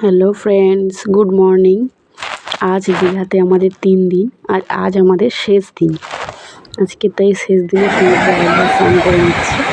Hello friends good morning আজ দীঘাতে আমাদের তিন দিন, আর আজ আমাদের শেষ দিন। আজকে তাই শেষ দিনে সমুদ্রে স্নান করে নিচ্ছি।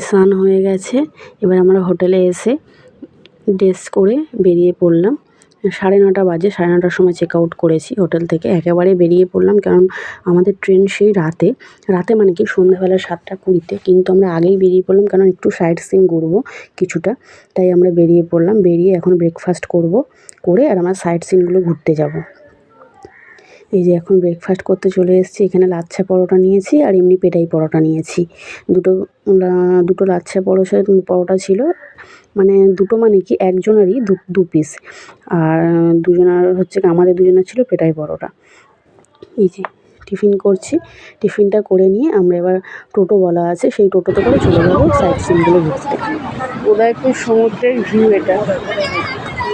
স্নান হয়ে গেছে। এবার আমরা হোটেলে এসে ড্রেস করে বেরিয়ে পড়লাম। সাড়ে নটা বাজে, সাড়ে নটার সময় চেক আউট করেছি হোটেল থেকে। একেবারে বেরিয়ে পড়লাম, কারণ আমাদের ট্রেন সেই রাতে। রাতে মানে কি? সন্ধ্যাবেলা সাতটা কুড়িতে। কিন্তু আমরা আগেই বেরিয়ে পড়লাম, কারণ একটু সাইট সিন ঘুরবো কিছুটা। তাই আমরা বেরিয়ে পড়লাম। বেরিয়ে এখন ব্রেকফাস্ট করব, করে আর আমরা সাইট সিনগুলো ঘুরতে যাব। এই যে এখন ব্রেকফাস্ট করতে চলে এসেছি, এখানে লাচ্ছা পরোটা নিয়েছি আর এমনি পেটাই পরোটা নিয়েছি। দুটো দুটো লাচ্ছা পরোটা পরোটা ছিল মানে দুটো মানে কি একজনেরই দু দু পিস আর দুজনের হচ্ছে আমাদের দুজনের ছিল পেটাই পরোটা। এই যে টিফিন করছি, টিফিনটা করে নিয়ে আমরা এবার টোটো বলা আছে, সেই টোটোতে করে চলে যাব সাইট সিনগুলো ঘুরতে। উদয়পুর সমুদ্রের ভিউ এটা।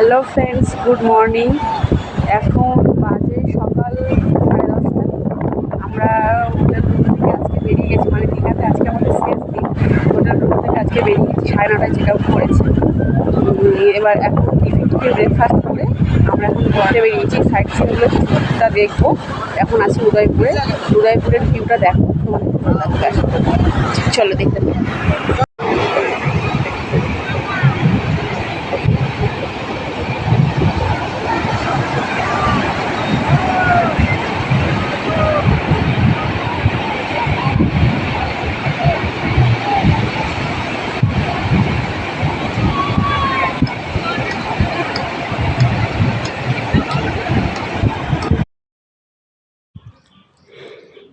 Hello friends, good morning. এখন বাজে সকাল সাড়ে দশটা। আমরা হোটেল রুম থেকে আজকে বেরিয়ে গেছি মানে দীঘাতে। আজকে আমাদের শেষ দিন। হোটেল রুম থেকে আজকে বেরিয়ে গেছি, সাড়ে নটায় চেক আউট করেছি। এবার এখন টিফিন ব্রেকফাস্ট করে আমরা এখন ঘুরতে বেরিয়েছি সাইট সিনগুলো কিছুটা দেখব। এখন আছি উদয়পুরে। উদয়পুরের ভিউটা দেখো চলো দেখতে।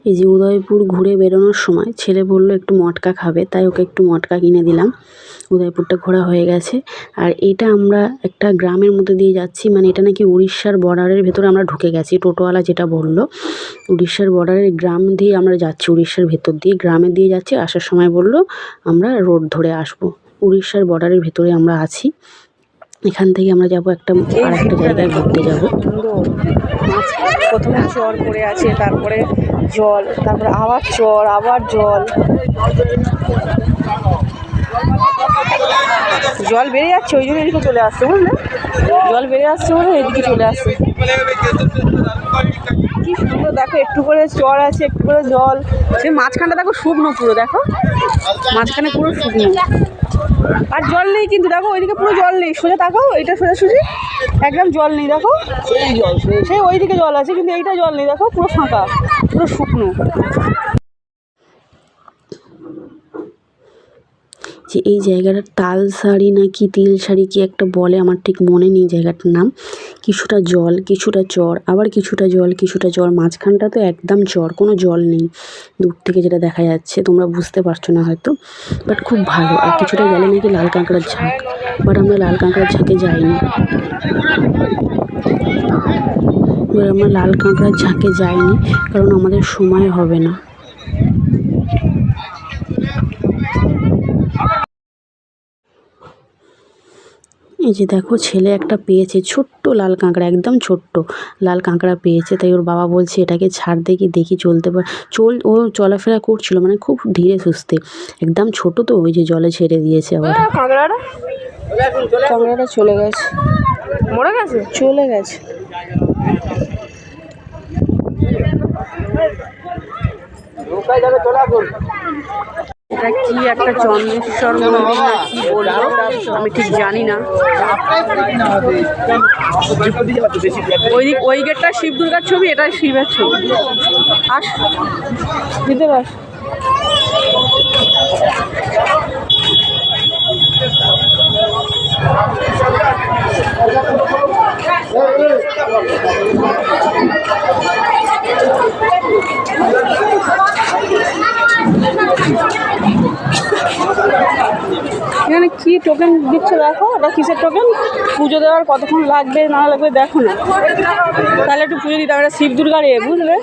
এই যে উদয়পুর ঘুরে বেরোনোর সময় ছেলে বলল, একটু মটকা খাবে। তাই ওকে একটু মটকা কিনে দিলাম। উদয়পুরটা ঘোরা হয়ে গেছে। আর এটা আমরা একটা গ্রামের মধ্যে দিয়ে যাচ্ছি মানে এটা নাকি উড়িষ্যার বর্ডারের ভেতরে আমরা ঢুকে গেছি। টোটোওয়ালা যেটা বলল, উড়িষ্যার বর্ডারের গ্রাম দিয়ে আমরা যাচ্ছি, উড়িষ্যার ভেতর দিয়ে গ্রামে দিয়ে যাচ্ছি। আসার সময় বলল, আমরা রোড ধরে আসব। উড়িষ্যার বর্ডারের ভেতরে আমরা আছি। এখান থেকে আমরা যাব একটা আর একটা জায়গায় ঘুরতে যাব। প্রথমে চর পড়ে আছে, তারপরে জল, তারপরে আবার চর, আবার জল। জল বেড়ে যাচ্ছে, ওই জন্য এদিকে চলে আসছে, বুঝলে? জল বেড়ে আসছে বলে এদিকে চলে আসছে। কি সুন্দর, দেখো, একটু করে চর আছে, একটু করে জল। সে মাঝখানটা দেখো শুকনো পুরো, দেখো? মাঝখানে পুরো শুকনো। আর জল নেই কিন্তু, দেখো, ওইদিকে পুরো জল নেই। সোজা তাকাও এটা সোজাসুজি, একদম জল নেই, দেখো। সেই সেই ওইদিকে জল আছে, কিন্তু এইটা জল নেই, দেখো, পুরো ফাঁকা। পুরো শুকনো। যে এই জায়গাটা তাল শাড়ি না কি তিল শাড়ি কি একটা বলে আমার ঠিক মনে নেই জায়গাটার নাম। কিছুটা জল, কিছুটা চর, আবার কিছুটা জল কিছুটা জল মাঝখানটা তো একদম চর, কোনো জল নেই। দূর থেকে যেটা দেখা যাচ্ছে, তোমরা বুঝতে পারছ না হয়তো বাট খুব ভালো। আর কিছুটা গেলে নাকি লাল কাঁকড়ার ঝাঁক বাট আমরা লাল কাঁকড়ার ঝাঁকে যাইনি। এবার আমরা লাল কাঁকড়ার ঝাঁকে যাইনি কারণ আমাদের সময় হবে না। এই যে দেখো ছেলে একটা পেয়েছে ছোট্ট লাল কাঁকড়া একদম ছোট্ট লাল কাঁকড়া পেয়েছে তাই ওর বাবা বলছে এটাকে ছাড় দেখি দেখি চলতে পার। চল ও চলাফেরা করছিল মানে খুব ধীরে সুস্থে একদম ছোট তো ওই যে জলে ছেড়ে দিয়েছে আবার। কাঁকড়াটা? কাঁকড়াটা চলে গেছে। মরে গেছে? চলে গেছে নৌকায় যাবে চলে আসুন এটা কি একটা চন্দ্রেশ্বর মন্দির না কি বলব? আমি ঠিক জানি না। ওই দিক ওই গেটটা শিব দুর্গার ছবি, এটা শিবের ছবি। আস। ভিতরে আস। এখানে কি টোকেন দিচ্ছে দেখো? ওটা কিসের টোকেন পুজো দেওয়ার কতক্ষণ লাগবে না লাগবে দেখো না। তাহলে একটু পুজো দিতে হবে শিব দুর্গার এ বুঝলে?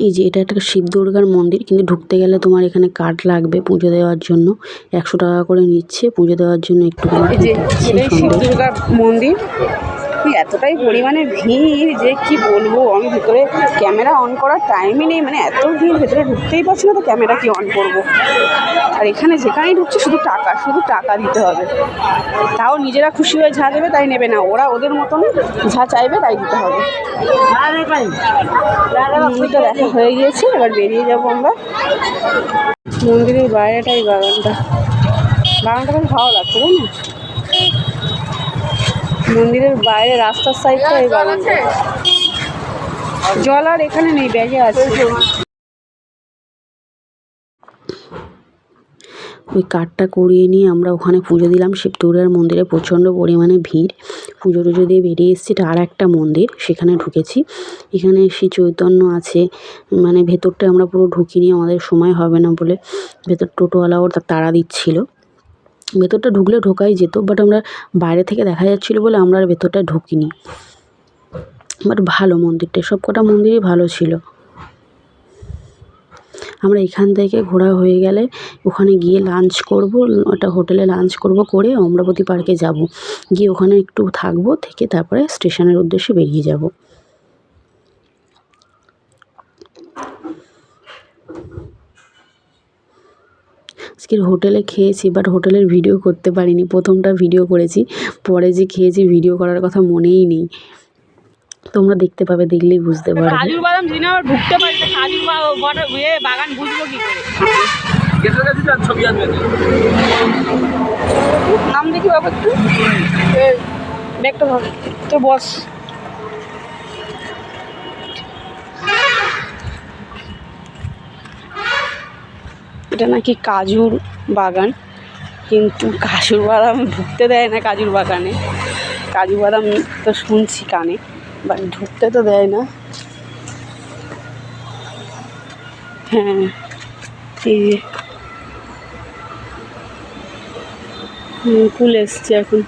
এই যে এটা একটা শিব দুর্গার মন্দির কিন্তু ঢুকতে গেলে তোমার এখানে কার্ড লাগবে পুজো দেওয়ার জন্য। একশো টাকা করে নিচ্ছে পুজো দেওয়ার জন্য একটু মন্দির এতটাই পরিমাণে ভিড় যে কি বলব? আমি ভিতরে ক্যামেরা অন করার টাইমই নেই মানে এত ভিড়, ভেতরে ঢুকতেই পারছি না, তো ক্যামেরা কি অন করব? আর এখানে যেখানেই ঢুকছে, শুধু টাকা শুধু টাকা দিতে হবে। তাও নিজেরা খুশি হয়ে যা দেবে তাই নেবে না, ওরা ওদের মতন যা চাইবে তাই দিতে হবে। তো দেখা হয়ে গিয়েছে, এবার বেরিয়ে যাব আমরা। মন্দিরের বাইরেটাই বাগানটা। বাগানটা বেশ ভালো লাগছে তাই না মন্দিরের বাইরে রাস্তার সাইডটা এই বাগানটা জল আর এখানে নেই ব্যাগে আছে। ওই কাঠটা করিয়ে নিয়ে আমরা ওখানে পুজো দিলাম। শিব দুর্গার মন্দিরে প্রচণ্ড পরিমাণে ভিড়। পুজো টুজো দিয়ে বেরিয়ে এসেছি এটা আর একটা মন্দির সেখানে ঢুকেছি। এখানে শ্রী চৈতন্য আছে মানে ভেতরটা আমরা পুরো ঢুকিনি আমাদের সময় হবে না বলে। ভেতর টোটোওয়ালাও তা তাড়া দিচ্ছিল। ভেতরটা ঢুকলে ঢোকাই যেত বাট আমরা বাইরে থেকে দেখা যাচ্ছিল বলে আমরা আর ভেতরটা ঢুকিনি। বাট ভালো মন্দিরটা, সব কটা মন্দিরই ভালো ছিল। আমরা এখান থেকে ঘোরা হয়ে গেলে ওখানে গিয়ে লাঞ্চ করব, একটা হোটেলে লাঞ্চ করব করে অমরাবতী পার্কে যাব। গিয়ে ওখানে একটু থাকব, থেকে তারপরে স্টেশনের উদ্দেশ্যে বেরিয়ে যাব। আজকের হোটেলে খেয়েছি বাট হোটেলের ভিডিও করতে পারিনি। প্রথমটা ভিডিও করেছি পরে যে খেয়েছি ভিডিও করার কথা মনেই নেই। তোমরা দেখতে পাবে দেখলেই বুঝতে পারবে। কাজু বাদাম দিনে আবার ঢুকতে পারি না কাজু বা- এ বাগান বুঝব কি করে? নাম দেখি বাবা একটু। এই, ব্যাগটা ধর তো বস। এটা নাকি কাজুর বাগান। কিন্তু কাজুর বাদাম ঢুকতে দেয় না কাজুর বাগানে। কাজু বাদাম তো শুনছি কানে বাট ঢুকতে তো দেয় না। হ্যাঁ এই মুকুল এসছে এখন।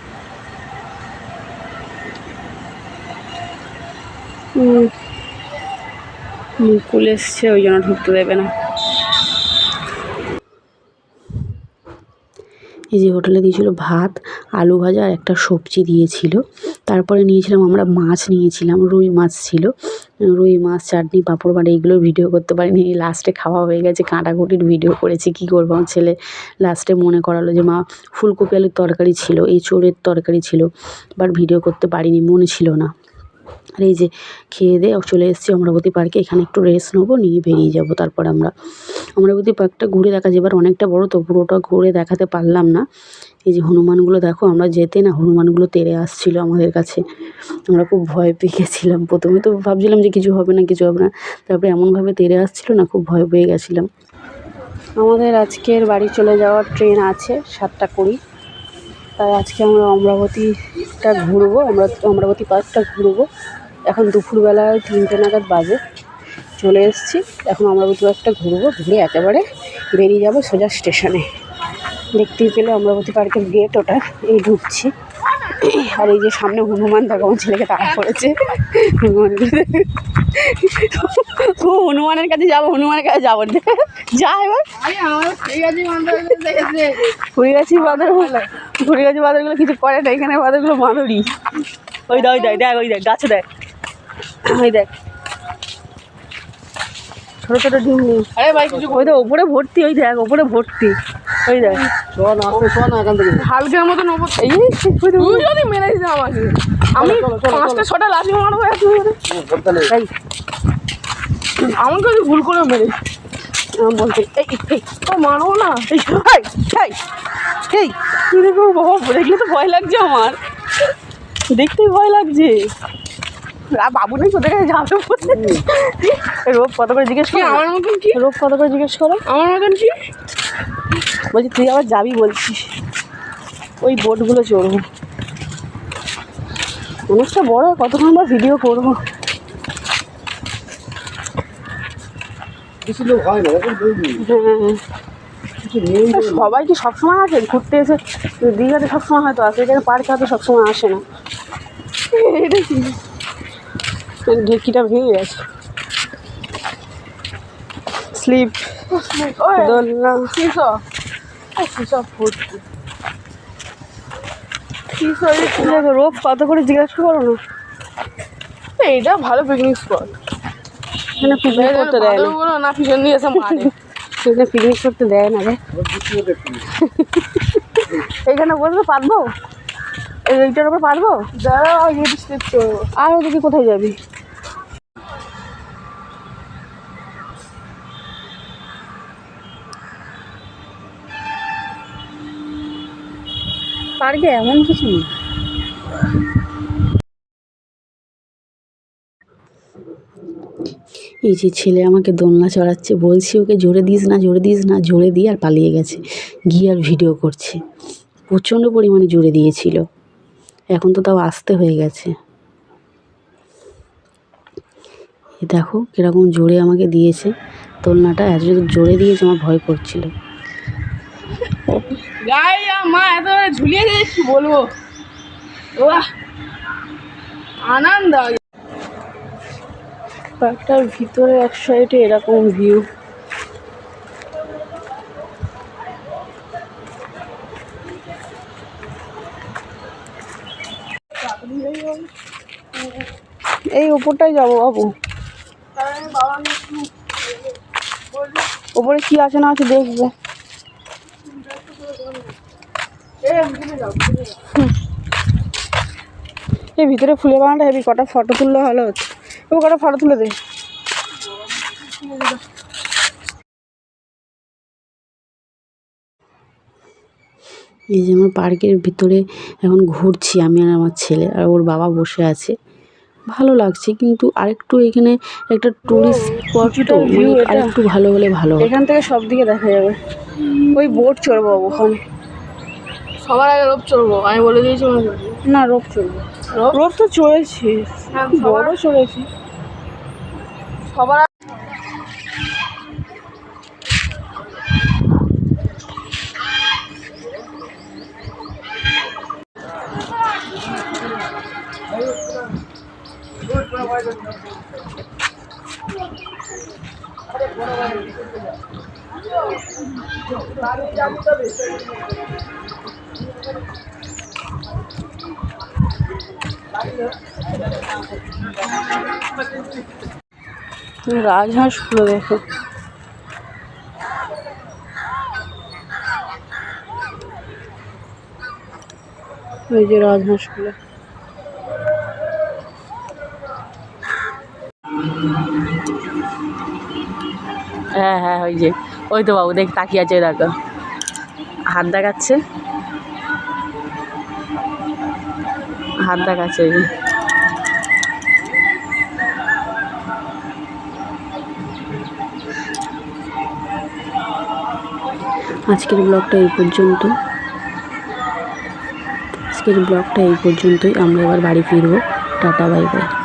মুকুল এসছে, ওই জন্য ঢুকতে দেবে না। এই যে হোটেলে দিয়েছিল ভাত, আলু ভাজা আর একটা সবজি দিয়েছিল। তারপরে নিয়েছিলাম আমরা মাছ নিয়েছিলাম, রুই মাছ ছিল। রুই মাছ, চাটনি, পাঁপড় বাড়ি এইগুলো ভিডিও করতে পারিনি। লাস্টে খাওয়া হয়ে গেছে, কাঁটাকুটির ভিডিও করেছি, কী করব? আমার ছেলে লাস্টে মনে করালো যে, মা, ফুলকপি আলুর তরকারি ছিল এঁচোড়ের তরকারি ছিল। বাট ভিডিও করতে পারিনি, মনে ছিল না। আর এই যে খেয়ে দিয়ে চলে এসেছি অমরাবতী পার্কে। এখানে একটু রেস্ট নেব, নিয়ে বেরিয়ে যাব। তারপর আমরা অমরাবতী পার্কটা ঘুরে দেখা যাবে আর অনেকটা বড় তো, পুরোটা ঘুরে দেখাতে পারলাম না। এই যে হনুমানগুলো দেখো, আমরা যেতে না হনুমানগুলো তেড়ে আসছিল আমাদের কাছে। আমরা খুব ভয় পেয়ে গেছিলাম। প্রথমে তো ভাবছিলাম যে কিছু হবে না, কিছু হবে না। তারপরে এমনভাবে তেড়ে আসছিল না, খুব ভয় পেয়ে গেছিলাম। আমাদের আজকের বাড়ি চলে যাওয়ার ট্রেন আছে সাতটা কুড়ি। তাই আজকে আমরা অমরাবতীটা ঘুরবো আমরা অমরাবতী পার্কটা ঘুরবো। এখন দুপুরবেলা তিনটে নাগাদ বাজে চলে এসেছি। এখন অমরাবতী পার্কটা ঘুরবো ঘুরে একেবারে বেরিয়ে যাব সোজা স্টেশনে। দেখতেই পেলে অমরাবতী পার্কের গেট ওটা এই ঢুকছি। আর এই যে সামনে হনুমান দেখো আমার ছেলেকে তাড়া করেছে। হনুমানকে ও হনুমানের কাছে যাব হনুমানের কাছে যাব। যা এবার। ফুরিগাছি বাঁদর ফুরিগাছি বাঁদরগুলো কিছু করে না এখানে বাঁদরগুলো বাঁদরই। ওই দেখ ওই দেখ দেখ ওই দেখ গাছে দেখ। ওই দেখ। ছোটো ছোটো ডিম নেই। ওই দেখ ওপরে ভর্তি ওই দেখ ওপরে ভর্তি। ওই দেখ। শোন না এখান থেকে। হালকের মতন ওপর এই তুই যদি মেরেছিস আমাকে। আমি পাঁচটা ছটা লাঠি মারবো আমাকে ভুল করে মেরে বলতে এই এই তো মারবো না। এই এই এই এই তুই দেখো বাবা দেখলে তো ভয় লাগছে আমার। দেখতেই ভয় লাগছে। বাবু নেই কোথায়? যাবে রোগ কত করে জিজ্ঞেস করো। আমার মতন কি? রোগ কত করে জিজ্ঞেস করো। আমার মতন কি? বলছি তুই আবার যাবি বলছিস? ওই বোটগুলো চড়বো। অনেকটা বড় কতক্ষণ বা ভিডিও করব? কিছু লোক হয় না সবাই কি সবসময় আসে? ঘুরতে এসে দীঘাতে সবসময় হয়তো আসে এখানে পার্কে হয়তো সবসময় আসে না। এটা কি? ঢেকিটা ভেঙে গেছে। স্লিপ দোলনা। রোপ কত করে জিজ্ঞাসা করো না। এইটা ভালো পিকনিক স্পট এখানে পিকনিক করতে দেয় না। না পিছন দিয়ে এসে মারে? এখানে পিকনিক করতে দেয় না রে। এইখানে বসবে পারব? এইটার উপর পারব? আর ওদিকে কোথায় যাবি? পার্কে এমন কিছু? নেই এই যে ছেলে আমাকে দোলনা চড়াচ্ছে, বলছি ওকে জোরে দিস না, জোরে দিস না, জোরে দিয়ে আর পালিয়ে গেছে। গিয়ে আর ভিডিও করছে। প্রচণ্ড পরিমাণে জোরে দিয়েছিল। এখন তো তাও আসতে হয়ে গেছে। দেখো কীরকম জোরে আমাকে দিয়েছে। দোলনাটা এত জোরে দিয়েছে আমার ভয় করছিল। মা, এত ঝুলিয়ে দিয়ে কি বলব? আনন্দ। পার্কটার ভিতরে এক সাইডে এরকম ভিউ। এই ওপরটাই যাব বাবু ওপরে কি আছে না আছে দেখব। এই ভিতরে ফুলের বাগানটা হেবি, কটা ফটো তুললে ভালো হচ্ছে ও কটা ফটো তুলে দে এই যে আমার পার্কের ভিতরে এখন ঘুরছি আমি আর আমার ছেলে আর ওর বাবা বসে আছে। ভালো লাগছে কিন্তু আরেকটু এখানে একটা টুরিস্ট স্পট মানে আরেকটু ভালো হলে ভালো এখান থেকে সব দিকে দেখা যাবে। ওই বোট চড়বো ওখানে সবার আগে রোপ চড়বো আমি বলে দিয়েছি না রোপ চলবে রোপ তো চড়েছি হ্যাঁ, বড় চড়েছি সবার আগে রাজহাঁসগুলো দেখো। ওই যে রাজহাঁসগুলো হ্যাঁ হ্যাঁ ওই যে, ওই তো বাবু, দেখ, তাকিয়ে আছে, দেখো। হাত দেখাচ্ছে। হাত দেখাচ্ছে আজকের ব্লগটা এই পর্যন্ত। আজকের ব্লগটা এই পর্যন্তই। আমরা এবার বাড়ি ফিরবো। Tata, bye bye.